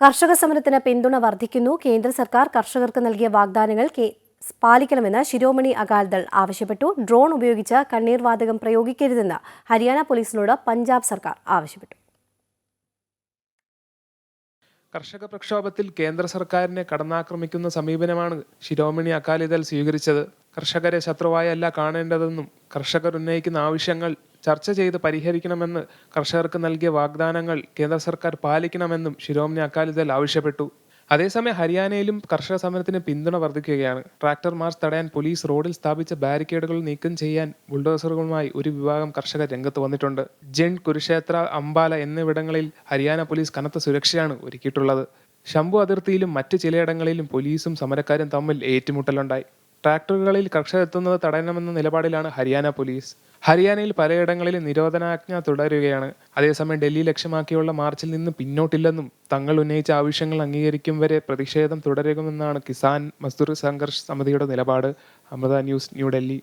കർഷക സമരത്തിന് പിന്തുണ വർദ്ധിക്കുന്നു. കേന്ദ്ര സർക്കാർ കർഷകർക്ക് നൽകിയ വാഗ്ദാനങ്ങൾ പാലിക്കണമെന്ന് ശിരോമണി അകാൽദൾ ആവശ്യപ്പെട്ടു. ഡ്രോൺ ഉപയോഗിച്ച് കണ്ണീർ വാതകം പ്രയോഗിക്കരുതെന്ന് ഹരിയാന പോലീസിനോട് പഞ്ചാബ് സർക്കാർ ആവശ്യപ്പെട്ടു. കർഷക പ്രക്ഷോഭത്തിൽ കേന്ദ്ര സർക്കാരിനെ കടന്നാക്രമിക്കുന്ന സമീപനമാണ് ശിരോമണി അകാലിദൾ സ്വീകരിച്ചത്. കർഷകരെ ശത്രുവായല്ല കാണേണ്ടതെന്നും കർഷകർ ഉന്നയിക്കുന്ന ആവശ്യങ്ങൾ ചർച്ച ചെയ്ത് പരിഹരിക്കണമെന്ന് കർഷകർക്ക് നൽകിയ വാഗ്ദാനങ്ങൾ കേന്ദ്ര സർക്കാർ പാലിക്കണമെന്നും ശിരോമണി അകാലിദൾ ആവശ്യപ്പെട്ടു. അതേസമയം ഹരിയാനയിലും കർഷക സമരത്തിന് പിന്തുണ വർദ്ധിക്കുകയാണ്. ട്രാക്ടർ മാർച്ച് തടയാൻ പോലീസ് റോഡിൽ സ്ഥാപിച്ച ബാരിക്കേഡുകൾ നീക്കം ചെയ്യാൻ ബുൾഡോസറുകളുമായി ഒരു വിഭാഗം കർഷകർ രംഗത്ത് വന്നിട്ടുണ്ട്. ജെൻ കുരുക്ഷേത്ര അംബാല എന്നിവിടങ്ങളിൽ ഹരിയാന പോലീസ് കനത്ത സുരക്ഷയാണ് ഒരുക്കിയിട്ടുള്ളത്. ശംഭു അതിർത്തിയിലും മറ്റ് ചിലയിടങ്ങളിലും പോലീസും സമരക്കാരും തമ്മിൽ ഏറ്റുമുട്ടലുണ്ടായി. ട്രാക്ടറുകളിൽ കർഷകർ എത്തുന്നത് തടയണമെന്ന നിലപാടിലാണ് ഹരിയാന പോലീസ്. ഹരിയാനയിൽ പലയിടങ്ങളിൽ നിരോധനാജ്ഞ തുടരുകയാണ്. അതേസമയം ഡൽഹി ലക്ഷ്യമാക്കിയുള്ള മാർച്ചിൽ നിന്ന് പിന്നോട്ടില്ലെന്നും തങ്ങൾ ഉന്നയിച്ച ആവശ്യങ്ങൾ അംഗീകരിക്കും വരെ പ്രതിഷേധം തുടരുമെന്നാണ് കിസാൻ മസ്ദൂർ സംഘർഷ് സമിതിയുടെ നിലപാട്. അമൃത ന്യൂസ് ന്യൂഡൽഹി